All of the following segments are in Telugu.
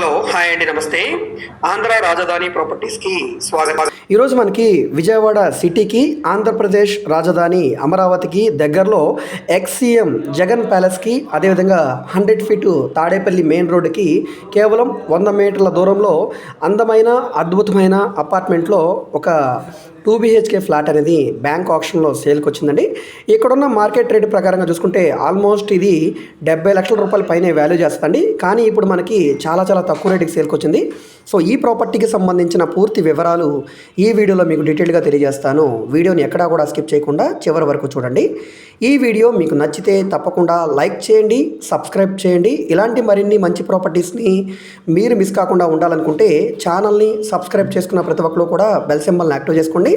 హలో హాయ్ అండి నమస్తే. ఆంధ్ర రాజధాని ప్రాపర్టీస్కి స్వాగతం. ఈరోజు మనకి విజయవాడ సిటీకి ఆంధ్రప్రదేశ్ రాజధాని అమరావతికి దగ్గరలో ఎక్స్సీఎం జగన్ ప్యాలెస్కి అదేవిధంగా హండ్రెడ్ ఫీట్ తాడేపల్లి మెయిన్ రోడ్డుకి కేవలం వంద మీటర్ల దూరంలో అందమైన అద్భుతమైన అపార్ట్మెంట్లో ఒక టూ బీహెచ్కే ఫ్లాట్ అనేది బ్యాంక్ ఆప్షన్లో సేల్కి వచ్చిందండి. ఇక్కడున్న మార్కెట్ రేట్ ప్రకారంగా చూసుకుంటే ఆల్మోస్ట్ ఇది డెబ్బై లక్షల రూపాయల పైనే వాల్యూ చేస్తుందండి. కానీ ఇప్పుడు మనకి చాలా చాలా తక్కువ రేటుకి సేల్కి వచ్చింది. సో ఈ ప్రాపర్టీకి సంబంధించిన పూర్తి వివరాలు ఈ వీడియోలో మీకు డీటెయిల్గా తెలియజేస్తాను. వీడియోని ఎక్కడా కూడా స్కిప్ చేయకుండా చివరి వరకు చూడండి. ఈ వీడియో మీకు నచ్చితే తప్పకుండా లైక్ చేయండి సబ్స్క్రైబ్ చేయండి. ఇలాంటి మరిన్ని మంచి ప్రాపర్టీస్ని మీరు మిస్ కాకుండా ఉండాలనుకుంటే ఛానల్ని సబ్స్క్రైబ్ చేసుకున్న ప్రతి ఒక్కరు కూడా బెల్ సింబల్ని యాక్టివ్ చేసుకోండి.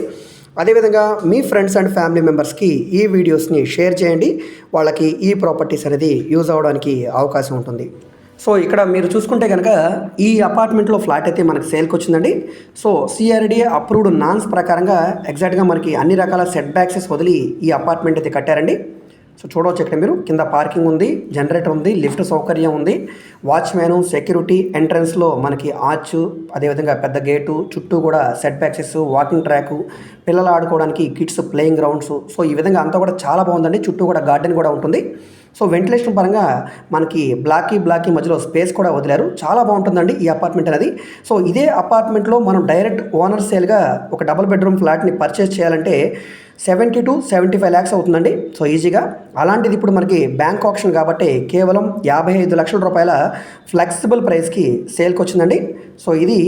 అదేవిధంగా మీ ఫ్రెండ్స్ అండ్ ఫ్యామిలీ మెంబర్స్కి ఈ వీడియోస్ని షేర్ చేయండి. వాళ్ళకి ఈ ప్రాపర్టీస్ అనేది యూజ్ అవ్వడానికి అవకాశం ఉంటుంది. సో ఇక్కడ మీరు చూసుకుంటే కనుక ఈ అపార్ట్మెంట్లో ఫ్లాట్ అయితే మనకి సేల్కి వచ్చిందండి. సో సిఆర్డీఏ అప్రూవ్డ్ నాన్స్ ప్రకారంగా ఎగ్జాక్ట్గా మనకి అన్ని రకాల సెట్ బ్యాక్సెస్ వదిలి ఈ అపార్ట్మెంట్ అయితే కట్టారండి. సో చూడవచ్చు ఇక్కడ మీరు కింద పార్కింగ్ ఉంది జనరేటర్ ఉంది లిఫ్ట్ సౌకర్యం ఉంది. వాచ్మ్యాన్ సెక్యూరిటీ ఎంట్రన్స్లో మనకి ఆర్చ్ అదేవిధంగా పెద్ద గేటు చుట్టూ కూడా సెట్ బ్యాక్సెస్ వాకింగ్ ట్రాక్ పిల్లలు ఆడుకోవడానికి కిడ్స్ ప్లేయింగ్ గ్రౌండ్స్ సో ఈ విధంగా అంతా కూడా చాలా బాగుందండి. చుట్టూ కూడా గార్డెన్ కూడా ఉంటుంది. సో వెంటిలేషన్ పరంగా మనకి బ్లాకీ బ్లాకీ మధ్యలో స్పేస్ కూడా వదిలారు. చాలా బాగుంటుందండి ఈ అపార్ట్మెంట్ అనేది. సో ఇదే అపార్ట్మెంట్లో మనం డైరెక్ట్ ఓనర్ సేల్గా ఒక డబుల్ బెడ్రూమ్ ఫ్లాట్ని పర్చేస్ చేయాలంటే seventy to seventy five lakhs అవుతుందండి. సో ఈజీగా. అలాంటిది ఇప్పుడు మనకి బ్యాంక్ ఆప్షన్ కాబట్టి కేవలం యాభై ఐదు లక్షల రూపాయల ఫ్లెక్సిబుల్ ప్రైస్కి సేల్కి వచ్చిందండి సో ఇది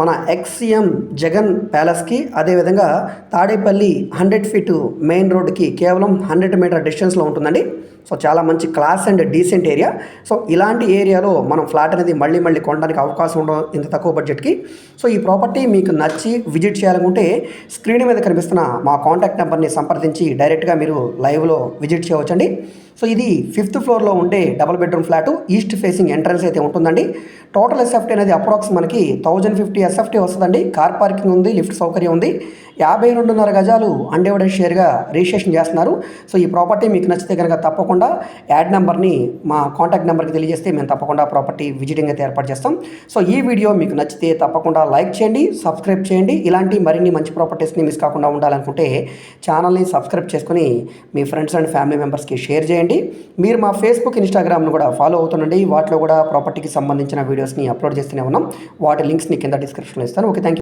మన ఎక్స్సీఎం జగన్ ప్యాలెస్కి అదేవిధంగా తాడేపల్లి హండ్రెడ్ ఫీట్ మెయిన్ రోడ్డుకి కేవలం హండ్రెడ్ మీటర్ డిస్టెన్స్లో ఉంటుందండి. సో చాలా మంచి class and decent area so ఇలాంటి ఏరియాలో మనం ఫ్లాట్ అనేది మళ్ళీ మళ్ళీ కొనడానికి అవకాశం ఉండదు ఇంత తక్కువ బడ్జెట్కి సో ఈ ప్రాపర్టీ మీకు నచ్చి విజిట్ చేయాలనుకుంటే స్క్రీన్ మీద కనిపిస్తున్న మా కాంటాక్ట్ నెంబర్ నెంబర్ని సంప్రదించి డైరెక్ట్గా మీరు లైవ్లో విజిట్ చేయవచ్చండి. సో ఇది ఫిఫ్త్ ఫ్లోర్లో ఉండే double bedroom flat east facing entrance అయితే ఉంటుందండి. టోటల్ ఎస్ఎఫ్టీ అనేది అప్రాక్స్ మనకి థౌజండ్ ఫిఫ్టీ ఎస్ఎఫ్టీ వస్తుందండి. కార్ పార్కింగ్ ఉంది లిఫ్ట్ సౌకర్యం ఉంది. యాభై రెండున్నర గజాలు అన్డివైడెడ్ షేర్గా రిజిస్ట్రేషన్ చేస్తున్నారు. సో ఈ ప్రాపర్టీ మీకు నచ్చితే కనుక తప్పకుండా యాడ్ నెంబర్ని మా కాంటాక్ట్ నెంబర్కి తెలియజేస్తే మేము తప్పకుండా ప్రాపర్టీ విజిటింగ్ అయితే ఏర్పాటు చేస్తాం. సో ఈ వీడియో మీకు నచ్చితే తప్పకుండా లైక్ చేయండి సబ్స్క్రైబ్ చేయండి. ఇలాంటి మరిన్ని మంచి ప్రాపర్టీస్ని మిస్ కాకుండా ఉండాలనుకుంటే ఛానల్ని సబ్స్క్రైబ్ చేసుకుని మీ ఫ్రెండ్స్ అండ్ ఫ్యామిలీ మెంబర్స్కి షేర్ చేయండి. చేయండి. మీరు మా ఫేస్బుక్ ఇన్స్టాగ్రామ్ను కూడా ఫాలో అవుతుండండి. వాటిలో కూడా ప్రాపర్టీకి సంబంధించిన వీడియోస్ని అప్లోడ్ చేస్తూనే ఉన్నాం. వాటి లింక్స్ని కింద డిస్క్రిప్షన్లో ఇస్తాను. Okay thank you